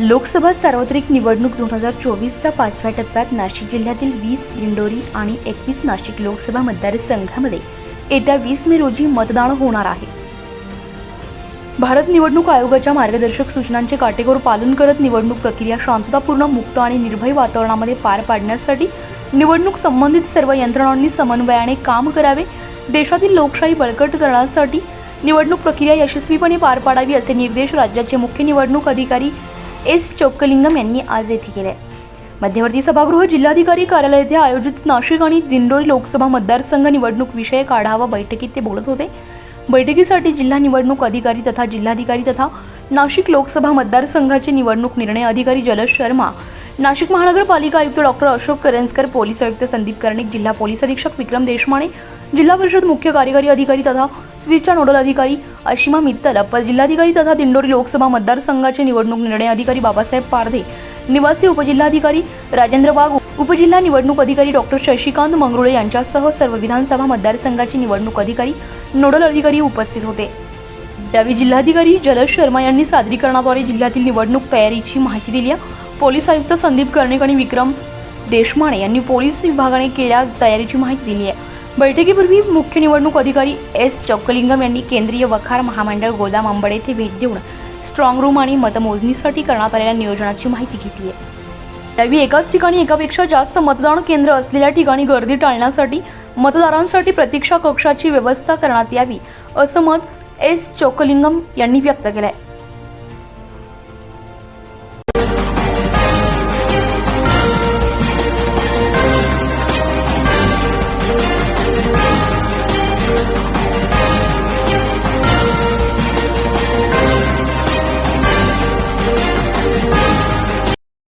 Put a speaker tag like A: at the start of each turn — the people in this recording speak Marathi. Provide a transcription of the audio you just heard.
A: लोकसभा सार्वत्रिक निवडणूक दोन हजार चोवीसच्या पाचव्या टप्प्यात नाशिक जिल्ह्यातील वीस दिंडोरी आणि एकवीस नाशिक लोकसभा मतदारसंघामध्ये येत्या वीस मे रोजी मतदान होणार आहे. भारत निवडणूक आयोगाच्या मार्गदर्शक सूचनांचे काटेकोर पालन करत निवडणूक प्रक्रिया शांततापूर्ण मुक्त आणि निर्भय वातावरणामध्ये पार पाडण्यासाठी निवडणूक संबंधित सर्व यंत्रणांनी समन्वयाने काम करावे देशातील लोकशाही बळकट करण्यासाठी निवडणूक प्रक्रिया यशस्वीपणे पार पाडावी असे निर्देश राज्याचे मुख्य निवडणूक अधिकारी एस चोक्कलिंगम यांनी आज येथे केले मध्यवर्ती सभागृह जिल्हाधिकारी कार्यालय येथे आयोजित नाशिक आणि दिंडोरी लोकसभा मतदारसंघ निवडणूक विषयक आढावा बैठकीत ते बोलत होते. बैठकीसाठी जिल्हा निवडणूक अधिकारी तथा जिल्हाधिकारी तथा नाशिक लोकसभा मतदारसंघाचे निवडणूक निर्णय अधिकारी जलज शर्मा नाशिक महानगरपालिका आयुक्त डॉक्टर अशोक करंजकर पोलीस आयुक्त संदीप कर्णिक जिल्हा पोलीस अधीक्षक विक्रम देशमाने जिल्हा परिषद मुख्य कार्यकारी अधिकारी तथा स्वीपच्या नोडल अधिकारी अशिमा मित्तल अप्पर जिल्हाधिकारी तथा दिंडोरी लोकसभा मतदारसंघाचे निवडणूक निर्णय अधिकारी बाबासाहेब पारधे निवासी उपजिल्हाधिकारी राजेंद्र वाघ उपजिल्हा निवडणूक अधिकारी डॉक्टर शशिकांत मंगरुळे यांच्यासह सर्व विधानसभा मतदारसंघाचे निवडणूक अधिकारी नोडल अधिकारी उपस्थित होते. यावेळी जिल्हाधिकारी जलज शर्मा यांनी सादरीकरणाद्वारे जिल्ह्यातील निवडणूक तयारीची माहिती दिली. आहे पोलीस आयुक्त संदीप कर्णिक आणि विक्रम देशमाने यांनी पोलीस विभागाने केल्या तयारीची माहिती दिली आहे. बैठकीपूर्वी मुख्य निवडणूक अधिकारी एस चौकलिंगम यांनी केंद्रीय वखार महामंडळ गोदाम आंबड येथे भेट देऊन स्ट्रॉंग रूम आणि मतमोजणीसाठी करण्यात आलेल्या नियोजनाची माहिती घेतली आहे. यावेळी एकाच ठिकाणी एकापेक्षा जास्त मतदान केंद्र असलेल्या ठिकाणी गर्दी टाळण्यासाठी मतदारांसाठी प्रतीक्षा कक्षाची व्यवस्था करण्यात यावी असं मत एस चोकलिंगम यांनी व्यक्त केलं आहे